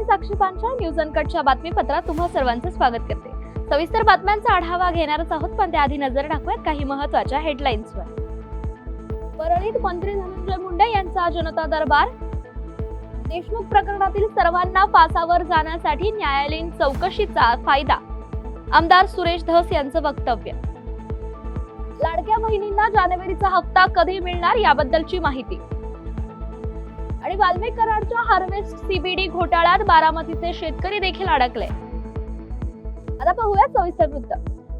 मी साक्षी Panchal news अनकटच्या बातमीपत्रात तुम्हा सर्वांचं स्वागत करते. सविस्तर बातम्यांचा आढावा घेणारच आहोत पण त्याआधी नजर टाकूयात काही महत्त्वाच्या हेडलाईन्सवर. परळीत मंत्री धनंजय मुंडे यांचा जनता दरबार. देशमुख प्रकरणातील सर्वांना फासावर जाण्यासाठी न्यायालयीन चौकशीचा फायदा. आमदार सुरेश धस यांचं वक्तव्य. लाडक्या बहिणींना जानेवारीचा हप्ता कधी मिळणार याबद्दलची माहिती. आणि वाल्मेकरांच्या हार्वेस्ट सीबीडी घोटाळ्यात बारामतीचे शेतकरी देखील अडकले. आता पाहूया सविस्तर वृत्त.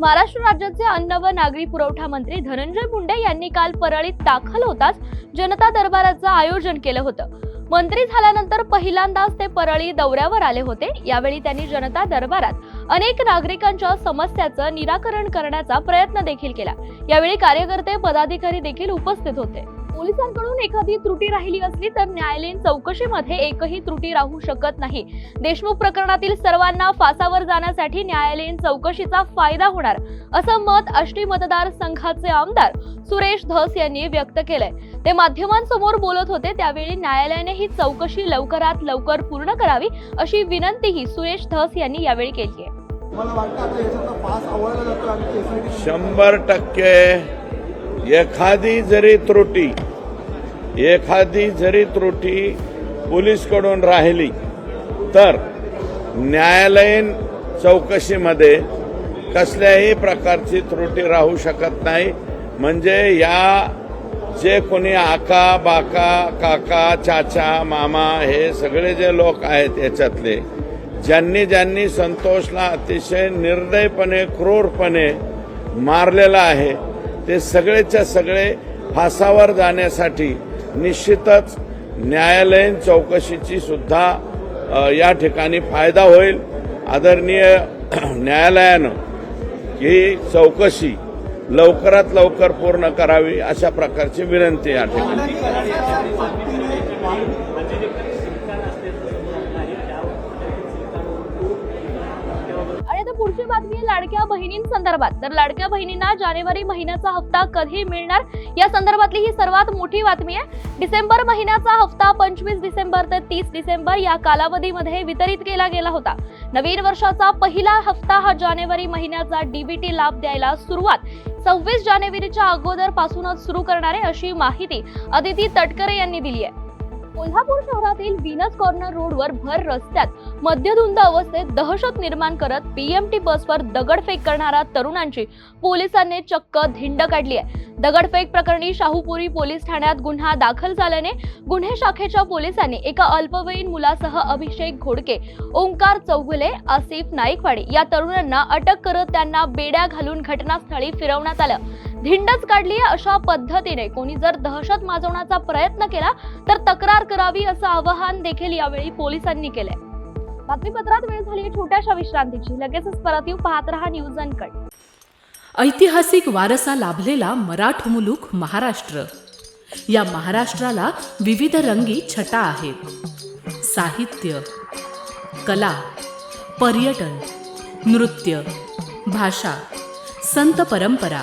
महाराष्ट्र राज्याचे अन्न व नागरी पुरवठा मंत्री धनंजय मुंडे यांनी काल परळीत दाखल होताच जनता दरबाराचं आयोजन केलं होतं. मंत्री झाल्यानंतर पहिल्यांदाच ते परळी दौऱ्यावर आले होते. यावेळी त्यांनी जनता दरबारात अनेक नागरिकांच्या समस्याचं निराकरण करण्याचा प्रयत्न देखील केला. यावेळी कार्यकर्ते पदाधिकारी देखील उपस्थित होते. पोलिसांकडून एखादी त्रुटी राहिली असली तर न्यायालयीन चौकशीमध्ये एकही त्रुटी राहू शकत नाही. देशमुख प्रकरणातील सर्वांना फासावर जाण्यासाठी न्यायालयीन चौकशीचा फायदा होणार असं मत आष्टी मतदारसंघाचे आमदार सुरेश धस यांनी व्यक्त केलंय. ते माध्यमांसमोर बोलत होते त्यावेळी न्यायालयाने ही चौकशी लवकरात लवकर पूर्ण करावी अशी विनंतीही सुरेश धस यांनी यावेळी केली आहे शंभर टक्के. एखादी जरी त्रुटी एखादी जरी त्रुटी पोलीसकडून राहिली तर न्यायालयीन चौकशीमध्ये कसल्याही प्रकारची त्रुटी राहू शकत नाही. म्हणजे या जे कोणी आका बाका काका चाचा मामा हे सगळे जे लोक आहेत याच्यातले ज्यांनी ज्यांनी संतोषला अतिशय निर्दयपणे क्रूरपणे मारलेला आहे ते सगळेच्या सगळे फासावर जाण्यासाठी निश्चितच न्यायालयीन चौकशीची सुद्धा या ठिकाणी फायदा होईल. आदरणीय न्यायालयानं ही चौकशी लवकरात लवकर पूर्ण करावी अशा प्रकारची विनंती या ठिकाणी. पुढची बातमी आहे लाडक्या बहिणींसंदर्भात तर लाडक्या बहिणींना जानेवारी महिन्याचा हप्ता कधी मिळणार? या संदर्भातली ही सर्वात मोठी बातमी आहे. डिसेंबर महिन्याचा हप्ता पंचवीस डिसेंबर ते तीस डिसेंबर या कालावधीमध्ये वितरित केला गेला होता. नवीन वर्षाचा पहिला हप्ता हा जानेवारी महिन्याचा डीबीटी लाभ द्यायला सुरुवात. सव्वीस जानेवारीच्या अगोदर पासूनच सुरू करणार आहे अशी माहिती अदिती तटकरे यांनी दिली आहे. कोल्हापूर शहरातील व्हीनस कॉर्नर रोडवर भर रस्त्यात मध्यधुंद अवस्थेत दहशत निर्माण करत पीएमटी बसवर दगडफेक करणाऱ्या तरुणांची पोलिसांनी चक्क धिंड काढली आहे. दगडफेक प्रकरणी शाहूपुरी पोलीस ठाण्यात गुन्हा दाखल झाल्याने गुन्हे शाखेच्या पोलिसांनी एका अल्पवयीन मुलासह अभिषेक घोडके ओंकार चौगुले आसिफ नाईकवाडी या तरुणांना अटक करत त्यांना बेड्या घालून घटनास्थळी फिरवण्यात आलं. धिंडच काढली आहे अशा पद्धतीने. कोणी जर दहशत माजवण्याचा प्रयत्न केला तर तक्रार करावी असं आवाहन देखील यावेळी पोलिसांनी केलंय. बातमीपत्रात वेळ झाली छोट्याशा विश्रांतीची. लगेचच परत येऊ पाहत राहा न्यूज अनकट ऐतिहासिक वारसा लाभलेला मराठ मुलूक महाराष्ट्र. या महाराष्ट्राला विविध रंगी छटा आहेत. साहित्य कला पर्यटन नृत्य भाषा संत परंपरा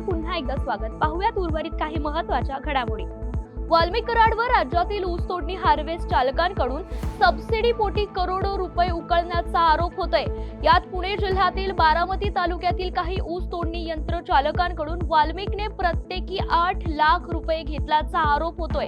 पुन्हा एकदा स्वागत. पाहूयात उर्वरित काही महत्त्वाच्या घडामोडी. वाल्मिक कराडवर राज्यातील ऊस तोडणी हार्वेस्ट चालकांकडून सबसिडी पोटी करोडो रुपये उकळण्याचा आरोप होतोय. यात पुणे जिल्ह्यातील बारामती तालुक्यातील काही ऊस तोडणी यंत्र चालकांकडून वाल्मिकने प्रत्येकी आठ लाख रुपये घेतल्याचा आरोप होतोय.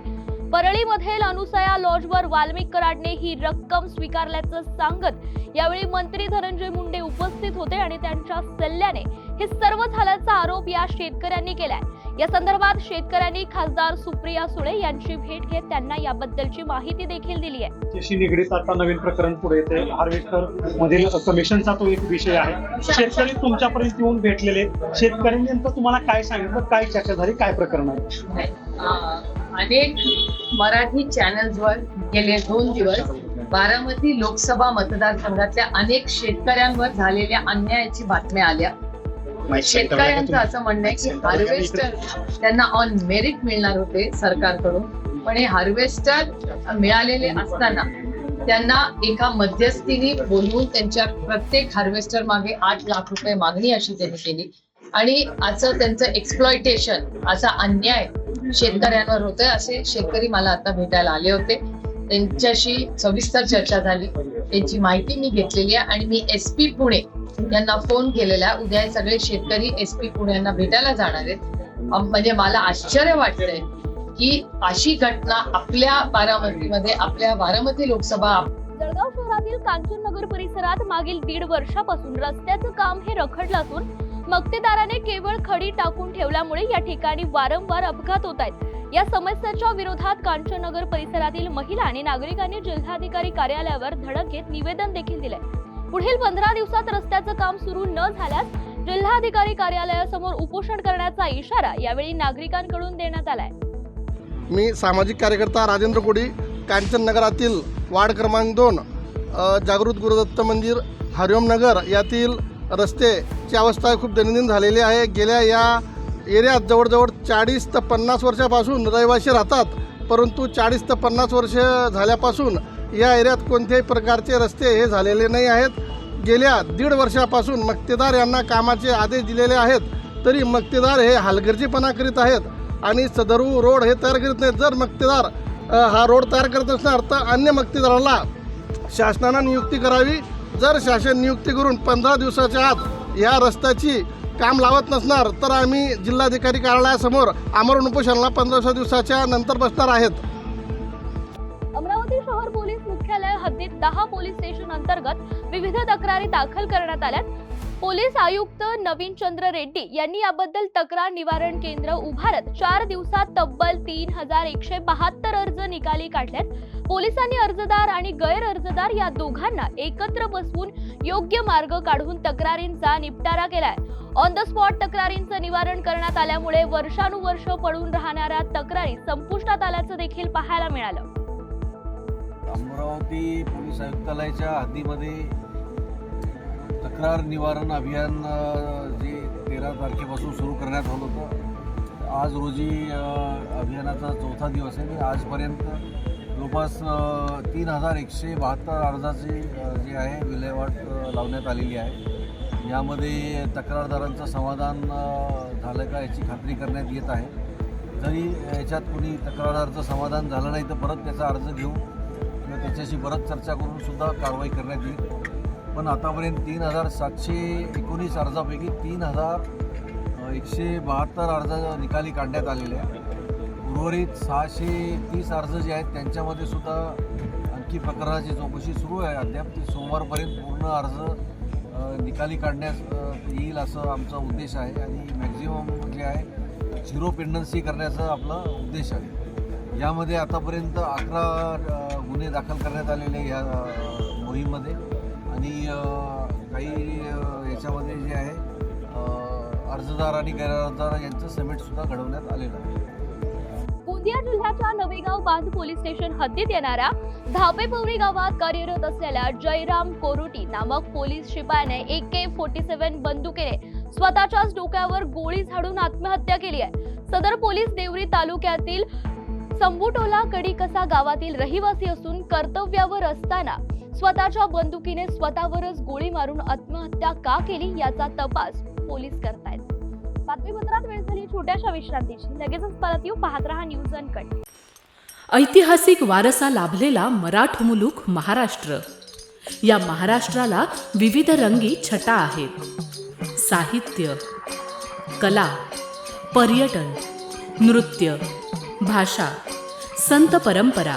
परळीमधील अनुसया लॉजवर वाल्मिक कराडने ही रक्कम स्वीकारल्याचं सांगत यावेळी मंत्री धनंजय मुंडे उपस्थित होते आणि त्यांच्या सल्ल्याने हे सर्व झाल्याचा आरोप या शेतकऱ्यांनी केलाय. या संदर्भात शेतकऱ्यांनी खासदार सुप्रिया सुळे यांची भेट घेत त्यांना याबद्दलची माहिती देखील दिली आहे. त्याशी निगडीत आता नवीन प्रकरण पुढे येते हार्वेस्टर मधील कमिशनचा तो एक विषय आहे. शेतकरी तुमच्यापर्यंत येऊन भेटलेले शेतकऱ्यांनी नेमकं तुम्हाला काय सांगितलं काय चर्चा झाली काय प्रकरण आहे? अनेक मराठी चॅनल्सवर गेले दोन दिवस बारामती लोकसभा मतदारसंघातल्या अनेक शेतकऱ्यांवर झालेल्या अन्यायाची बातम्या आल्या. शेतकऱ्यांचं असं म्हणणं आहे की हार्वेस्टर त्यांना ऑन मेरिट मिळणार होते सरकारकडून. पण हे हार्वेस्टर मिळालेले असताना त्यांना एका मध्यस्थीने बोलवून त्यांच्या प्रत्येक हार्वेस्टर मागे आठ लाख रुपये मागणी अशी त्यांनी केली. आणि असं त्यांचं एक्सप्लॉयटेशन असा अन्याय शेतकऱ्यांवर होतोय असे शेतकरी मला आता भेटायला आले होते. त्यांच्याशी सविस्तर चर्चा झाली. त्यांची माहिती मी घेतलेली आहे आणि मी एस पी पुणे यांना फोन केलेला उद्या सगळे शेतकरी एस पी पुणे यांना भेटायला जाणार आहेत. म्हणजे मला आश्चर्य वाटतंय की अशी घटना आपल्या बारामतीमध्ये आपल्या बारामती लोकसभा जळगाव शहरातील कांचननगर परिसरात मागील दीड वर्षापासून रस्त्याचं काम हे रखडलं असून मक्तेदाराने केवळ खडी टाकून ठेवल्यामुळे या ठिकाणी वारंवार अपघात होत आहेत. या समस्यांच्या विरोधात कांचननगर परिसरातील महिला आणि नागरिकांनी जिल्हाधिकारी कार्यालयावर धडक घेत निवेदन देखील दिले पुढील पंधरा दिवसात रस्त्याचं काम सुरू न झाल्यास जिल्हाधिकारी कार्यालयासमोर उपोषण करण्याचा इशारा यावेळी नागरिकांकडून देण्यात आलाय. मी सामाजिक कार्यकर्ता राजेंद्र कोडी कांचन नगरातील वार्ड क्रमांक दोन जागृत गुरुदत्त मंदिर हरिओम नगर यातील रस्तेची अवस्था खूप दैनंदिन झालेली आहे. गेल्या या एरियात जवळजवळ चाळीस ते पन्नास वर्षापासून रहिवासी राहतात परंतु चाळीस ते पन्नास वर्ष झाल्यापासून या एरियात कोणत्याही प्रकारचे रस्ते हे झालेले नाही आहेत. गेल्या दीड वर्षापासून मक्तेदार यांना कामाचे आदेश दिलेले आहेत तरी मक्तेदार हे हलगर्जीपणा करीत आहेत आणि सदरू रोड हे तयार करीत नाहीत. जर मक्तेदार हा रोड तयार करत असणार तर अन्य मक्तेदाराला शासनानं नियुक्ती करावी. जर शासन नियुक्ती करून पंधरा दिवसाच्या आत या रस्त्याची काम लावत नसणार तर आम्ही जिल्हाधिकारी कार्यालयासमोर आमरण उपोषणाला पंधराशे दिवसाच्या नंतर बसणार आहेत. अमरावती शहर पोलीस मुख्यालय हद्दीत दहा पोलीस स्टेशन अंतर्गत विविध तक्रारी दाखल करण्यात आल्यात. पोलीस आयुक्त नवीन चंद्र रेड्डी यांनी याबद्दल तक्रार निवारण केंद्र उभारत चार दिवसात तब्बल तीन हजार एकशे बहात्तर अर्ज निकाली काढल्यात. पोलिसांनी अर्जदार आणि गैर अर्जदार या दोघांना एकत्र बसवून योग्य मार्ग काढून तक्रारींचा निपटारा केलाय. ऑन द स्पॉट तक्रारींचं निवारण करण्यात आल्यामुळे वर्षानुवर्ष पडून राहणाऱ्या तक्रारी संपुष्टात आल्याचं देखील पाहायला मिळालं. अमरावती पोलीस आयुक्तालयाच्या हद्दीमध्ये तक्रार निवारण अभियान जे तेरा तारखेपासून सुरू करण्यात आलं होतं आज रोजी अभियानाचा चौथा दिवस आहे. आणि आजपर्यंत जवळपास तीन हजार एकशे बहात्तर अर्जाची जी जे आहे विल्हेवाट लावण्यात आलेली आहे. यामध्ये तक्रारदारांचं समाधान झालं का याची खात्री करण्यात येत आहे. जरी याच्यात कोणी तक्रारदारचं समाधान झालं नाही तर परत त्याचा अर्ज घेऊन किंवा त्याच्याशी परत चर्चा करून सुद्धा कारवाई करण्यात येईल. पण आतापर्यंत तीन हजार सातशे एकोणीस अर्जापैकी तीन हजार एकशे बहात्तर अर्ज निकाली काढण्यात आलेले आहे उर्वरित सहाशे तीस अर्ज जे आहेत त्यांच्यामध्ये सुद्धा आणखी प्रकरणाची चौकशी सुरू आहे. अद्याप ते सोमवारपर्यंत पूर्ण अर्ज निकाली काढण्यास येईल असं आमचा उद्देश आहे. आणि मॅक्झिमम जे आहे झिरो पेंडन्सी करण्याचा आपला उद्देश आहे. यामध्ये आतापर्यंत अकरा गुन्हे दाखल करण्यात आलेले या मोहीममध्ये. आणि काही याच्यामध्ये जे आहे अर्जदार आणि गैरअर्जदार यांचं समिटसुद्धा घडवण्यात आलेलं आहे. गोंदिया जिल्ह्याच्या नवेगाव बांध पोलीस स्टेशन हद्दीत येणाऱ्या धापेपवरी गावात कार्यरत असलेल्या जयराम कोरोटी नामक पोलीस शिपायाने ए के फोर्टी सेव्हन बंदुकीने स्वतःच्याच डोक्यावर गोळी झाडून आत्महत्या केली आहे. सदर पोलीस देवरी तालुक्यातील संबुटोला कडीकसा गावातील रहिवासी असून कर्तव्यावर असताना स्वतःच्या बंदुकीने स्वतःवरच गोळी मारून आत्महत्या का केली याचा तपास पोलीस करतायत. बातमीपत्रात वेळ झाली छोट्याशा विश्रांतीची. लगेचच परत येऊ. पाहत रहा न्यूज अनकट. ऐतिहासिक वारसा लाभलेला मराठ मुलूक महाराष्ट्र. या महाराष्ट्राला विविध रंगी छटा आहेत. साहित्य कला पर्यटन नृत्य भाषा संत परंपरा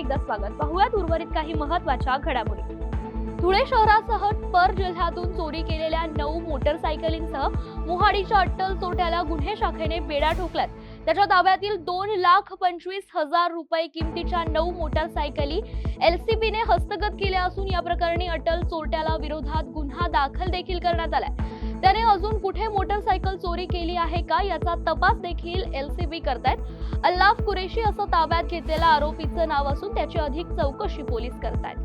एकदा स्वागत. पाहुयात उर्वरित काही महत्त्वाच्या घडामोडी. धुळे शहरासह पर जिल्ह्यातून चोरी केलेल्या नऊ मोटरसायकलींसह मोहाडीच्या अट्टल चोट्याला गुन्हे शाखेने बेडा ठोकल्यात. त्याच्या ताब्यातील दोन लाख पंचवीस हजार रुपये किमतीच्या नऊ मोटरसायकली एलसीबीने हस्तगत केल्या असून या प्रकरणी अटल चोरट्याला विरोधात गुन्हा दाखल देखील करण्यात आलाय. त्याने अजून कुठे मोटरसायकल चोरी केली आहे का याचा तपास देखील एल सी बी करत करतायत. अल्लाफ कुरेशी असं ताब्यात घेतलेल्या आरोपीचं नाव असून त्याची अधिक चौकशी पोलीस करतायत.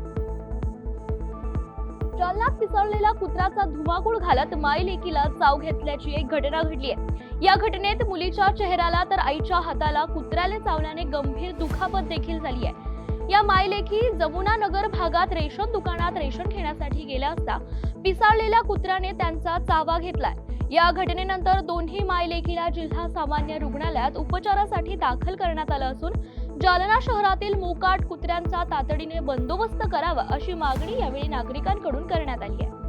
जालन्यात पिसळलेला कुत्र्याचा धुमाकूळ घालत मायलेकीला चाव घेतल्याची एक घटना घडली आहे. या घटनेत मुलीच्या चेहऱ्याला तर आईच्या हाताला कुत्र्याने चावल्याने गंभीर दुखापत देखील झाली आहे. या मायलेखी जमुना नगर भागात रेशन दुकानात रेशन घेण्यासाठी गेल्या असता पिसाळलेल्या कुत्र्याने त्यांचा चावा घेतलाय. या घटनेनंतर दोन्ही मायलेखीला जिल्हा सामान्य रुग्णालयात उपचारासाठी दाखल करण्यात आलं असून जालना शहरातील मोकाट कुत्र्यांचा तातडीने बंदोबस्त करावा अशी मागणी यावेळी नागरिकांकडून करण्यात आली आहे.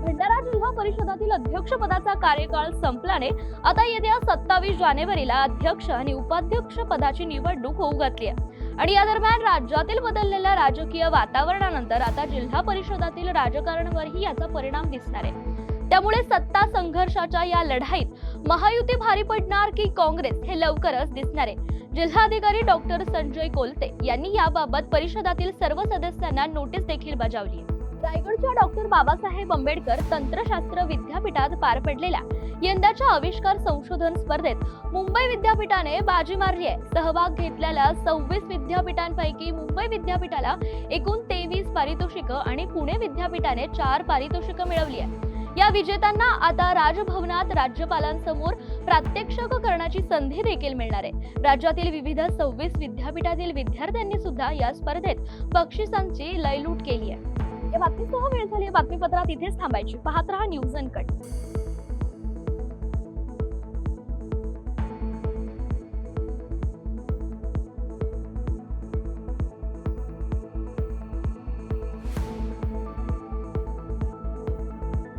भंडारा जिल्हा परिषदातील अध्यक्षपदाचा कार्यकाळ संपल्याने आता येत्या सत्तावीस जानेवारीला अध्यक्ष आणि उपाध्यक्ष पदाची निवडणूक होऊ घातली आहे. आणि या दरम्यान राज्यातील बदललेल्या राजकीय वातावरणानंतर आता जिल्हा परिषदातील राजकारणावरही याचा परिणाम दिसणार आहे. त्यामुळे सत्ता संघर्षाच्या या लढाईत महायुती भारी पडणार की काँग्रेस हे लवकरच दिसणार आहे. जिल्हाधिकारी डॉक्टर संजय कोलते यांनी याबाबत परिषदातील सर्व सदस्यांना नोटीस देखील बजावली आहे. रायगडच्या डॉक्टर बाबासाहेब आंबेडकर तंत्रशास्त्र विद्यापीठात पार पडलेल्या यंदाच्या आविष्कार संशोधन स्पर्धेत मुंबई विद्यापीठाने बाजी मारली आहे. सहभाग घेतलेल्या सव्वीस विद्यापीठांपैकी मुंबई विद्यापीठाला एकूण तेवीस पारितोषिकं आणि पुणे विद्यापीठाने चार पारितोषिकं मिळवली आहे या विजेत्यांना आता राजभवनात राज्यपालांसमोर प्रात्यक्षिक करण्याची संधी देखील मिळणार आहे. राज्यातील विविध सव्वीस विद्यापीठातील विद्यार्थ्यांनी सुद्धा या स्पर्धेत बक्षिसांची लयलूट केली आहे. म्हणजे या बातमीसह वेळ झाली या बातमीपत्रात इथेच थांबायची. पाहत राहा न्यूज अनकट.